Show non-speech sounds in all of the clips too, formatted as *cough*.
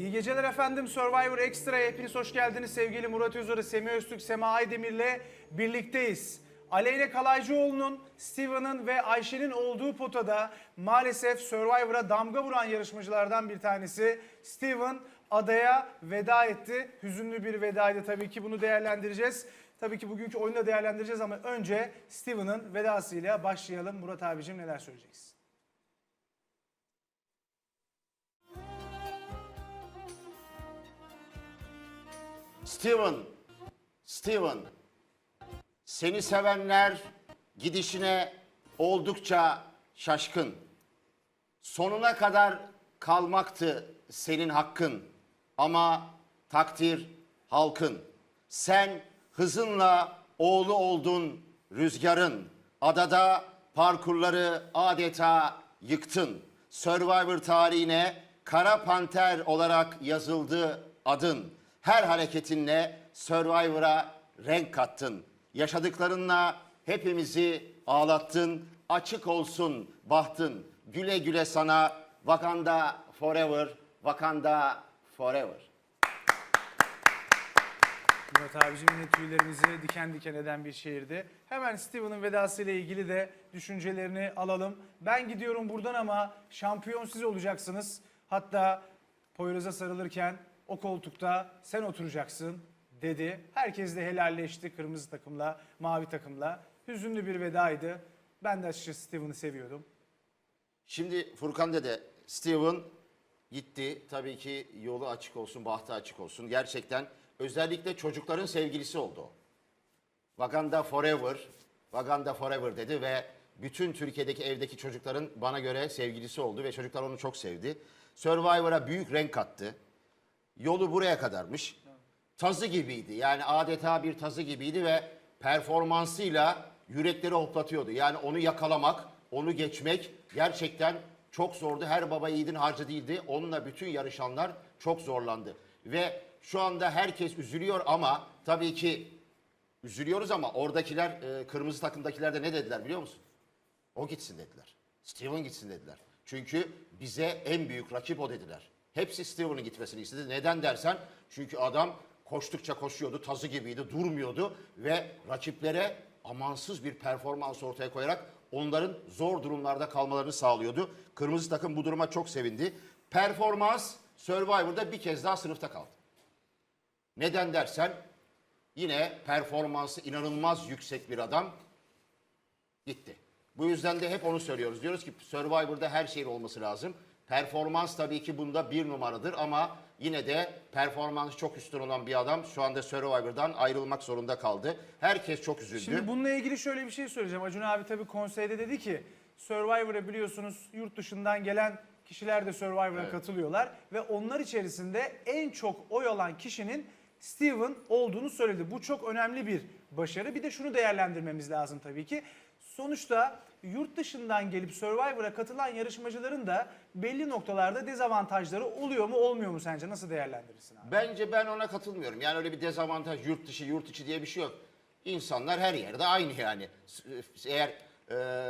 İyi geceler efendim. Survivor Extra'ya hepiniz hoş geldiniz. Sevgili Murat Özarı, Semih Öztürk, Sema Aydemir'le birlikteyiz. Aleyna Kalaycıoğlu'nun, Steven'ın ve Ayşe'nin olduğu potada maalesef Survivor'a damga vuran yarışmacılardan bir tanesi Steven adaya veda etti. Hüzünlü bir vedaydı tabii ki bunu değerlendireceğiz. Tabii ki bugünkü oyunu da değerlendireceğiz ama önce Steven'ın vedasıyla başlayalım. Murat abicim neler söyleyeceksin? Steven, Steven, seni sevenler gidişine oldukça şaşkın. Sonuna kadar kalmaktı senin hakkın ama takdir halkın. Sen hızınla oğlu oldun rüzgarın. Adada parkurları adeta yıktın. Survivor tarihine Kara Panter olarak yazıldı adın. Her hareketinle Survivor'a renk kattın. Yaşadıklarınla hepimizi ağlattın. Açık olsun bahtın. Güle güle sana Wakanda forever, Wakanda forever. Murat abicim yine tüylerimizi diken diken eden bir şehirdi. Hemen Steven'ın vedasıyla ilgili de düşüncelerini alalım. Ben gidiyorum buradan ama şampiyon siz olacaksınız. Hatta Poyraz'a sarılırken o koltukta sen oturacaksın dedi. Herkes de helalleşti kırmızı takımla, mavi takımla. Hüzünlü bir vedaydı. Ben de açıkçası Steven'ı seviyordum. Şimdi Furkan dede, Steven gitti. Tabii ki yolu açık olsun, bahtı açık olsun. Gerçekten özellikle çocukların sevgilisi oldu o. Wakanda Forever, Wakanda Forever dedi ve bütün Türkiye'deki evdeki çocukların bana göre sevgilisi oldu ve çocuklar onu çok sevdi. Survivor'a büyük renk kattı. Yolu buraya kadarmış. Tazı gibiydi. Yani adeta bir tazı gibiydi ve performansıyla yürekleri hoplatıyordu. Yani onu yakalamak, onu geçmek gerçekten çok zordu. Her baba yiğidin harcı değildi. Onunla bütün yarışanlar çok zorlandı. Ve şu anda herkes üzülüyor ama tabii ki üzülüyoruz ama oradakiler, e, kırmızı takımdakiler de ne dediler biliyor musun? O gitsin dediler. Steven gitsin dediler. Çünkü bize en büyük rakip o dediler. Hepsi Steven'ın gitmesini istedi. Neden dersen çünkü adam koştukça koşuyordu, tazı gibiydi, durmuyordu ve rakiplere amansız bir performans ortaya koyarak onların zor durumlarda kalmalarını sağlıyordu. Kırmızı takım bu duruma çok sevindi. Performans Survivor'da bir kez daha sınıfta kaldı. Neden dersen yine performansı inanılmaz yüksek bir adam gitti. Bu yüzden de hep onu söylüyoruz. Diyoruz ki Survivor'da her şeyin olması lazım. Performans tabii ki bunda bir numaradır ama yine de performansı çok üstün olan bir adam şu anda Survivor'dan ayrılmak zorunda kaldı. Herkes çok üzüldü. Şimdi bununla ilgili şöyle bir şey söyleyeceğim. Acun abi tabii konseyde dedi ki Survivor'a biliyorsunuz yurt dışından gelen kişiler de Survivor'a katılıyorlar ve onlar içerisinde en çok oy alan kişinin Steven olduğunu söyledi. Bu çok önemli bir başarı. Bir de şunu değerlendirmemiz lazım tabii ki. Sonuçta yurt dışından gelip Survivor'a katılan yarışmacıların da belli noktalarda dezavantajları oluyor mu olmuyor mu sence? Nasıl değerlendirirsin abi? Bence ben ona katılmıyorum. Yani öyle bir dezavantaj yurt dışı yurt içi diye bir şey yok. İnsanlar her yerde aynı yani. S- Eğer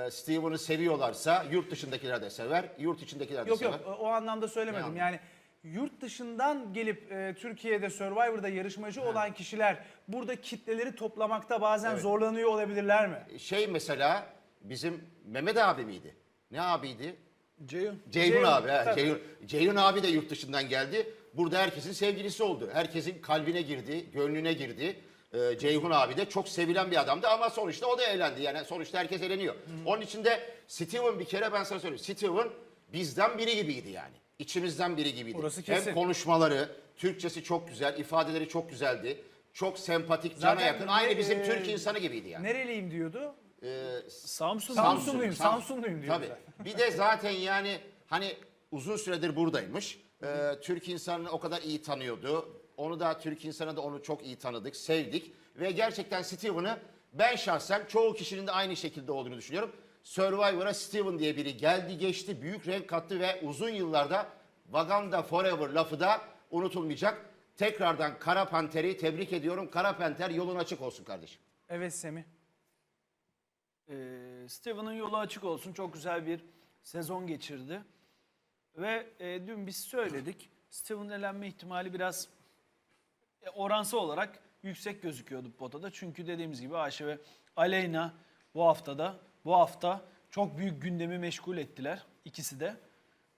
e, Steven'ı seviyorlarsa yurt dışındakiler de sever, yurt içindekiler de Yok sever. yok o anlamda söylemedim. Ne Yani yurt dışından gelip e, Türkiye'de Survivor'da yarışmacı olan kişiler burada kitleleri toplamakta bazen zorlanıyor olabilirler mi? Şey mesela bizim Mehmet abi miydi? Ne abiydi? Ceyhun. Ceyhun, Ceyhun, abi. he, tabii. Ceyhun, Ceyhun abi de yurt dışından geldi. Burada herkesin sevgilisi oldu. Herkesin kalbine girdi, gönlüne girdi. Ee, Ceyhun abi de çok sevilen bir adamdı ama sonuçta o da eğlendi. Yani sonuçta herkes eğleniyor. Onun için de Steven bir kere ben sana söyleyeyim. Steven bizden biri gibiydi yani. İçimizden biri gibiydi. Orası kesin. Hem konuşmaları, Türkçesi çok güzel, ifadeleri çok güzeldi. Çok sempatik, cana Zaten yakın. ne- Aynı bizim e, Türk insanı gibiydi yani. Nereliyim diyordu. Samsun. Samsunluyum, Samsunluyum diyor Tabii. zaten. Bir de zaten yani hani uzun süredir buradaymış. Ee, Türk insanını o kadar iyi tanıyordu. Onu da Türk insanı da onu çok iyi tanıdık, sevdik. Ve gerçekten Steven'ı ben şahsen çoğu kişinin de aynı şekilde olduğunu düşünüyorum. Survivor'a Steven diye biri geldi geçti, büyük renk kattı ve uzun yıllarda Wakanda Forever lafı da unutulmayacak. Tekrardan Kara Panter'i tebrik ediyorum. Kara Panter yolun açık olsun kardeşim. Evet Semih. Ee, Steven'ın yolu açık olsun. Çok güzel bir sezon geçirdi. Ve e, dün biz söyledik. Steven'ın elenme ihtimali biraz e, oransı olarak yüksek gözüküyordu potada. Çünkü dediğimiz gibi Ayşe ve Aleyna bu haftada bu hafta çok büyük gündemi meşgul ettiler ikisi de.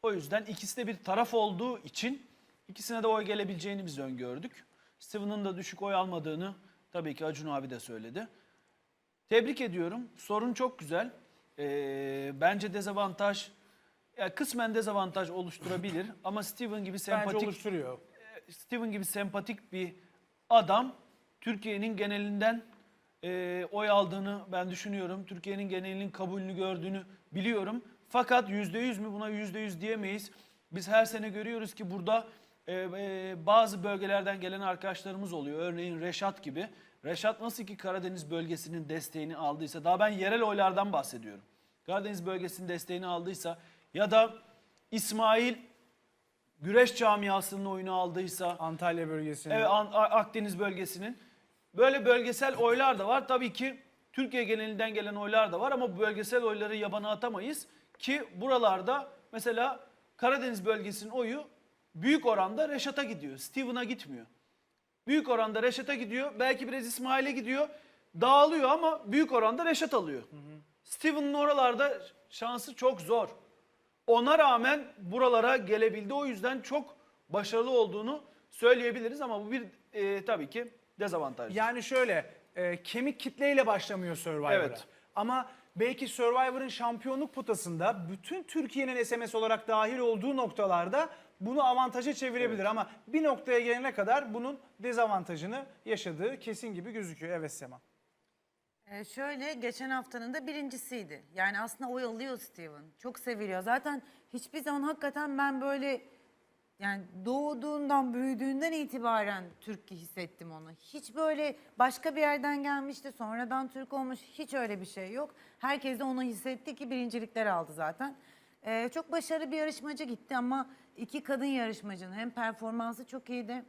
O yüzden ikisi de bir taraf olduğu için ikisine de oy gelebileceğini biz öngördük. Steven'ın da düşük oy almadığını tabii ki Acun abi de söyledi. Tebrik ediyorum. Sorun çok güzel. Ee, bence dezavantaj, ya kısmen dezavantaj oluşturabilir *laughs* ama Steven gibi Bence sempatik oluşturuyor. Steven gibi sempatik bir adam Türkiye'nin genelinden e, oy aldığını ben düşünüyorum. Türkiye'nin genelinin kabulünü gördüğünü biliyorum. Fakat yüzde yüz mü buna yüzde yüz diyemeyiz. Biz her sene görüyoruz ki burada e, e, bazı bölgelerden gelen arkadaşlarımız oluyor. Örneğin Reşat gibi. Reşat nasıl ki Karadeniz bölgesinin desteğini aldıysa, daha ben yerel oylardan bahsediyorum. Karadeniz bölgesinin desteğini aldıysa ya da İsmail güreş camiasının oyunu aldıysa, Antalya bölgesinde. evet An- Akdeniz bölgesinin böyle bölgesel oylar da var. Tabii ki Türkiye genelinden gelen oylar da var ama bu bölgesel oyları yabana atamayız ki buralarda mesela Karadeniz bölgesinin oyu büyük oranda Reşat'a gidiyor. Steven'a gitmiyor. Büyük oranda Reşat'a gidiyor. Belki biraz İsmail'e gidiyor. Dağılıyor ama büyük oranda Reşat alıyor. Steven'ın oralarda şansı çok zor. Ona rağmen buralara gelebildi. O yüzden çok başarılı olduğunu söyleyebiliriz ama bu bir e, tabii ki dezavantaj. Yani şöyle e, kemik kitleyle başlamıyor Survivor'a. Evet. Ama belki Survivor'ın şampiyonluk potasında bütün Türkiye'nin SMS olarak dahil olduğu noktalarda bunu avantaja çevirebilir. Ama bir noktaya gelene kadar bunun dezavantajını yaşadığı kesin gibi gözüküyor. Evet Sema. Ee, şöyle geçen haftanın da birincisiydi. Yani aslında oy alıyor Steven. Çok seviliyor. Zaten hiçbir zaman hakikaten ben böyle yani doğduğundan, büyüdüğünden itibaren Türk hissettim onu. Hiç böyle başka bir yerden gelmişti, sonradan Türk olmuş. Hiç öyle bir şey yok. Herkes de onu hissetti ki birincilikler aldı zaten. Ee, çok başarılı bir yarışmacı gitti ama iki kadın yarışmacının hem performansı çok iyiydi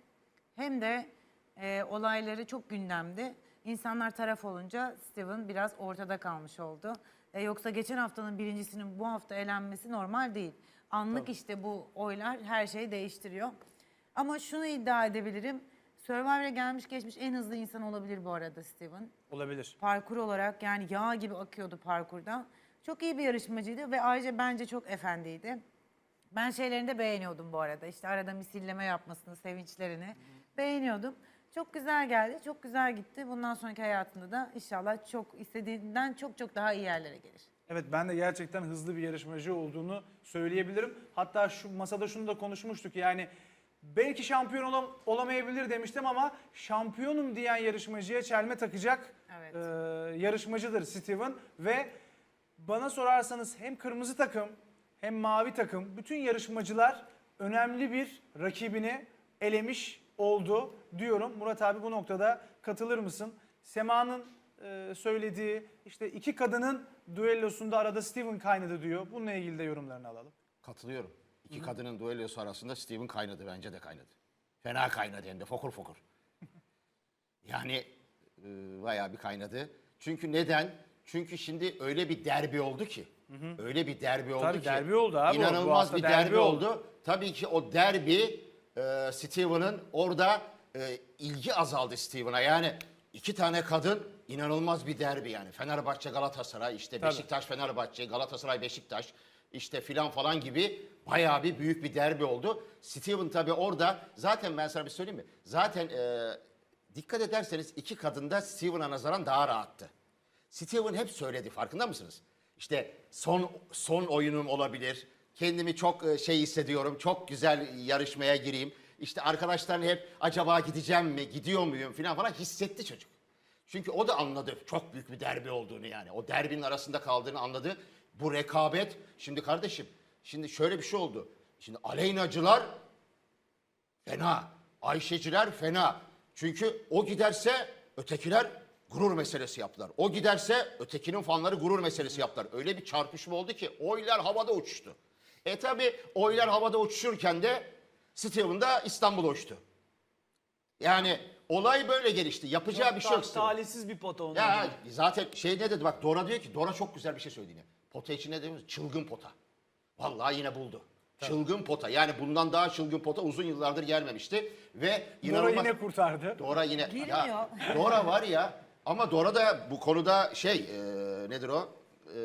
hem de e, olayları çok gündemdi. İnsanlar taraf olunca Steven biraz ortada kalmış oldu. E, yoksa geçen haftanın birincisinin bu hafta elenmesi normal değil. Anlık işte bu oylar her şeyi değiştiriyor. Ama şunu iddia edebilirim. Survivor'a gelmiş geçmiş en hızlı insan olabilir bu arada Steven. Olabilir. Parkur olarak yani yağ gibi akıyordu parkurdan. Çok iyi bir yarışmacıydı ve ayrıca bence çok efendiydi. Ben şeylerini de beğeniyordum bu arada. İşte arada misilleme yapmasını, sevinçlerini beğeniyordum. Çok güzel geldi, çok güzel gitti. Bundan sonraki hayatında da inşallah çok istediğinden çok çok daha iyi yerlere gelir. Evet ben de gerçekten hızlı bir yarışmacı olduğunu söyleyebilirim. Hatta şu masada şunu da konuşmuştuk yani belki şampiyon olam- olamayabilir demiştim ama şampiyonum diyen yarışmacıya çelme takacak Evet. e, yarışmacıdır Steven ve bana sorarsanız hem kırmızı takım hem mavi takım bütün yarışmacılar önemli bir rakibini elemiş oldu diyorum. Murat abi bu noktada katılır mısın? Sema'nın e, söylediği işte iki kadının düellosunda arada Steven kaynadı diyor. Bununla ilgili de yorumlarını alalım. Katılıyorum. İki kadının duellosu arasında Steven kaynadı. Bence de kaynadı. Fena kaynadı hem de fokur fokur. *laughs* yani e, bayağı bir kaynadı. Çünkü neden? Çünkü şimdi öyle bir derbi oldu ki. Öyle bir derbi oldu Tabii ki. derbi oldu abi. İnanılmaz bir derbi derbi, oldu. oldu. Tabii ki o derbi e, Steven'ın orada e, ilgi azaldı Steven'a. Yani iki tane kadın inanılmaz bir derbi yani. Fenerbahçe Galatasaray işte Tabii. Beşiktaş Fenerbahçe Galatasaray Beşiktaş işte filan falan gibi bayağı bir büyük bir derbi oldu. Steven tabii orada zaten ben sana bir söyleyeyim mi? Zaten e, dikkat ederseniz iki kadın da Steven'a nazaran daha rahattı. Steven hep söyledi farkında mısınız? İşte son son oyunum olabilir. Kendimi çok e, şey hissediyorum. Çok güzel yarışmaya gireyim. İşte arkadaşların hep acaba gideceğim mi, gidiyor muyum falan falan hissetti çocuk. Çünkü o da anladı çok büyük bir derbi olduğunu yani. O derbinin arasında kaldığını anladı. Bu rekabet şimdi kardeşim şimdi şöyle bir şey oldu. Şimdi Aleynacılar fena. Ayşeciler fena. Çünkü o giderse ötekiler gurur meselesi yaptılar. O giderse ötekinin fanları gurur meselesi yaptılar. Öyle bir çarpışma oldu ki oylar havada uçuştu. E tabi oylar havada uçuşurken de Steven da İstanbul'a uçtu. Yani olay böyle gelişti. Yapacağı bir şey yok. Steven. Talihsiz bir pota onun. Ya gibi. zaten şey ne dedi bak Dora diyor ki Dora çok güzel bir şey söyledi yine. Pota için ne demiş? Çılgın pota. Vallahi yine buldu. Çılgın pota. Yani bundan daha çılgın pota uzun yıllardır gelmemişti. Ve Dora inanılmaz... yine kurtardı. Dora yine... Girmiyor. Ya, Dora var ya ama Dora da bu konuda şey e, nedir o? E,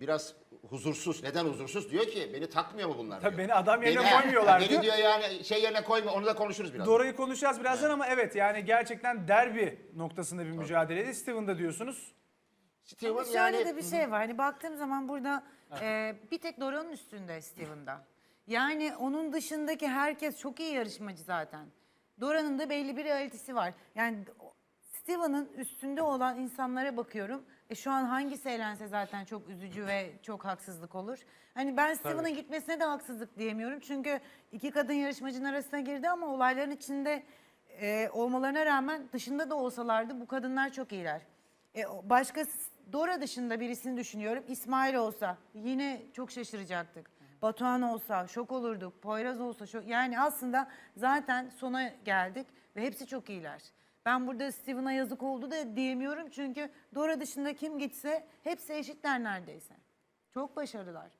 biraz huzursuz. Neden huzursuz? Diyor ki beni takmıyor mu bunlar Tabii diyor. beni adam yerine Beni- koymuyorlar *laughs* Beni diyor. diyor yani şey yerine koyma onu da konuşuruz biraz. Dora'yı konuşacağız birazdan ama evet yani gerçekten derbi noktasında bir mücadeleydi. Steven da diyorsunuz. Steven Ama şöyle yani de bir şey var. Hani baktığım zaman burada e, bir tek Dora'nın üstünde Steven'da. Yani onun dışındaki herkes çok iyi yarışmacı zaten. Dora'nın da belli bir realitesi var. Yani o- Steven'ın üstünde olan insanlara bakıyorum. E şu an hangisi elense zaten çok üzücü ve çok haksızlık olur. Hani ben Steven'ın gitmesine de haksızlık diyemiyorum. Çünkü iki kadın yarışmacının arasına girdi ama olayların içinde e, olmalarına rağmen dışında da olsalardı bu kadınlar çok iyiler. E, başka Dora dışında birisini düşünüyorum. İsmail olsa yine çok şaşıracaktık. Batuhan olsa şok olurduk. Poyraz olsa şok. Yani aslında zaten sona geldik ve hepsi çok iyiler. Ben burada Steven'a yazık oldu da diyemiyorum çünkü Dora dışında kim gitse hepsi eşitler neredeyse. Çok başarılılar.